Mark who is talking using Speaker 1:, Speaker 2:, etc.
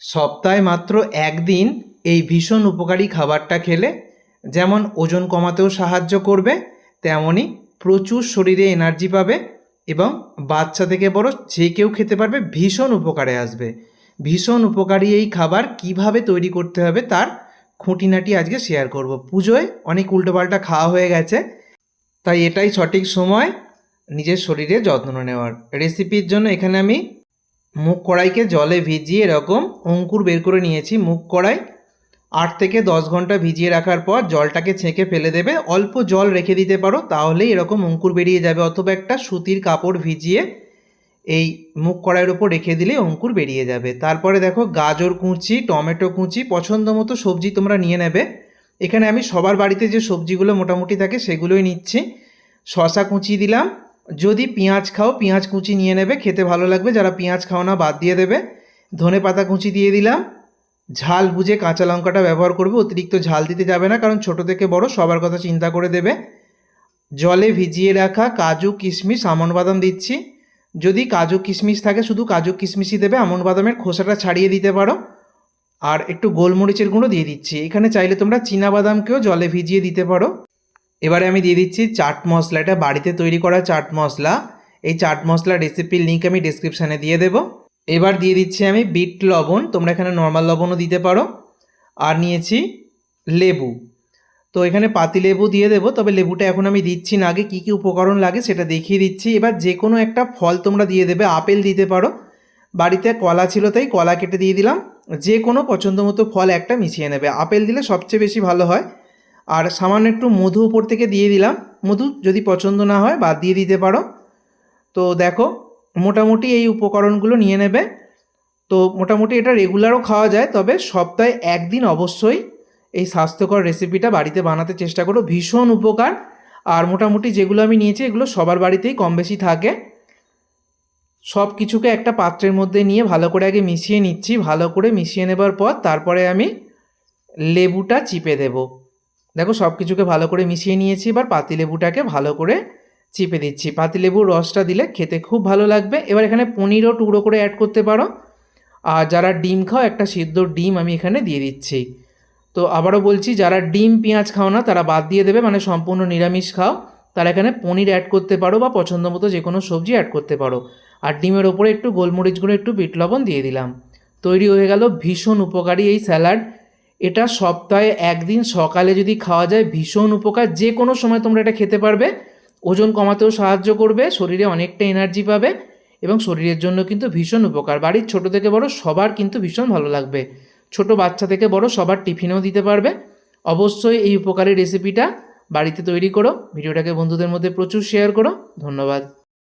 Speaker 1: সপ্তাহে মাত্র একদিন এই ভীষণ উপকারী খাবারটা খেলে যেমন ওজন কমাতেও সাহায্য করবে তেমনই প্রচুর শরীরে এনার্জি পাবে এবং বাচ্চা থেকে বড় যে কেউ খেতে পারবে ভীষণ উপকারে আসবে। ভীষণ উপকারী এই খাবার কীভাবে তৈরি করতে হবে তার খুঁটিনাটি আজকে শেয়ার করব। পুজোয় অনেক উল্টোপাল্টা খাওয়া হয়ে গেছে, তাই এটাই সঠিক সময় নিজের শরীরে যত্ন নেওয়ার। রেসিপির জন্য এখানে আমি মুগ কড়াইকে জলে ভিজিয়ে এরকম অঙ্কুর বের করে নিয়েছি। মুগ কড়াই আট থেকে দশ ঘণ্টা ভিজিয়ে রাখার পর জলটাকে ছেঁকে ফেলে দেবে। অল্প জল রেখে দিতে পারো, তাহলেই এরকম অঙ্কুর বেরিয়ে যাবে। অথবা একটা সুতির কাপড় ভিজিয়ে এই মুগ কড়াইয়ের ওপর রেখে দিলে অঙ্কুর বেরিয়ে যাবে। তারপরে দেখো গাজর কুচি, টমেটো কুচি, পছন্দ মতো সবজি তোমরা নিয়ে নেবে। এখানে আমি সবার বাড়িতে যে সবজিগুলো মোটামুটি থাকে সেগুলোই নিচ্ছি। শশা কুচি দিলাম যদি পেঁয়াজ খাও, পেঁয়াজ কুচি নিয়ে নেবে, খেতে ভালো লাগবে। যারা পেঁয়াজ খাও না, বাদ দিয়ে দেবে। ধনে পাতা কুচি দিয়ে দিলাম। ঝাল বুঝে কাঁচা লঙ্কাটা ব্যবহার করবে, অতিরিক্ত ঝাল দিতে যাবে না, কারণ ছোট থেকে বড় সবার কথা চিন্তা করে দেবে। জলে ভিজিয়ে রাখা কাজু, কিশমিশ, আমন বাদাম দিচ্ছি। যদি কাজু, কিশমিশ থাকে, শুধু কাজু, কিশমিশই দেবে। আমন বাদামের খোসাটা ছাড়িয়ে দিতে পারো। আর একটু গোলমরিচের গুঁড়ো দিয়ে দিচ্ছি। এখানে চাইলে তোমরা চীনা বাদামকেও জলে ভিজিয়ে দিতে পারো। এবারে আমি দিয়ে দিচ্ছি চাট মশলা এটা বাড়িতে তৈরি করা চাট মশলা। এই চাট মশলার রেসিপির লিঙ্ক আমি ডিসক্রিপশানে দিয়ে দেবো। এবার দিয়ে দিচ্ছি আমি বিট লবণ, তোমরা এখানে নর্মাল লবণও দিতে পারো। আর নিয়েছি লেবু। তো এখানে পাতি লেবু দিয়ে দেবো, তবে লেবুটা এখন আমি দিচ্ছি না। আগে কী কী উপকরণ লাগে সেটা দেখিয়ে দিচ্ছি। এবার যে কোনো একটা ফল তোমরা দিয়ে দেবে, আপেল দিতে পারো। বাড়িতে কলা ছিল তাই কলা কেটে দিয়ে দিলাম। যে কোনো পছন্দ মতো ফল একটা মিশিয়ে নেবে। আপেল দিলে সবচেয়ে বেশি ভালো হয়। আর সামান্য একটু মধু উপর থেকে দিয়ে দিলাম। মধু যদি পছন্দ না হয়, বাদ দিয়ে দিতে পারো। তো দেখো, মোটামুটি এই উপকরণগুলো নিয়ে নেবে। তো মোটামুটি এটা রেগুলারও খাওয়া যায়, তবে সপ্তাহে একদিন অবশ্যই এই স্বাস্থ্যকর রেসিপিটা বাড়িতে বানাতে চেষ্টা করো। ভীষণ উপকার। আর মোটামুটি যেগুলো আমি নিয়েছি, এগুলো সবার বাড়িতেই কম বেশি থাকে। সব কিছুকে একটা পাত্রের মধ্যে নিয়ে ভালো করে আগে মিশিয়ে নিচ্ছি। ভালো করে মিশিয়ে নেবার পর তারপরে আমি লেবুটা চিপে দেব। দেখো সব কিছুকে ভালো করে মিশিয়ে নিয়েছি, এবার পাতিলেবুটাকে ভালো করে চিপে দিচ্ছি। পাতিলেবুর রসটা দিলে খেতে খুব ভালো লাগবে। এবার এখানে পনিরও টুকরো করে অ্যাড করতে পারো। আর যারা ডিম খাও, একটা সিদ্ধ ডিম আমি এখানে দিয়ে দিচ্ছি। তো আবারও বলছি, যারা ডিম পেঁয়াজ খাও না, তারা বাদ দিয়ে দেবে মানে সম্পূর্ণ নিরামিষ খাও। তারা এখানে পনির অ্যাড করতে পারো বা পছন্দ মতো যে কোনো সবজি অ্যাড করতে পারো। আর ডিমের ওপরে একটু গোলমরিচ গুঁড়ো, একটু বিট লবণ দিয়ে দিলাম। তৈরি হয়ে গেল ভীষণ উপকারী এই স্যালাড। এটা সপ্তাহে একদিন সকালে যদি খাওয়া যায়, ভীষণ উপকার। যে কোনো সময় তোমরা এটা খেতে পারবে। ওজন কমাতেও সাহায্য করবে, শরীরে অনেকটা এনার্জি পাবে এবং শরীরের জন্য কিন্তু ভীষণ উপকার। বাড়ির ছোট থেকে বড় সবার কিন্তু ভীষণ ভালো লাগবে। ছোট বাচ্চা থেকে বড় সবার টিফিনেও দিতে পারবে। অবশ্যই এই উপকারী রেসিপিটা বাড়িতে তৈরি করো। ভিডিওটাকে বন্ধুদের মধ্যে প্রচুর শেয়ার করো। ধন্যবাদ।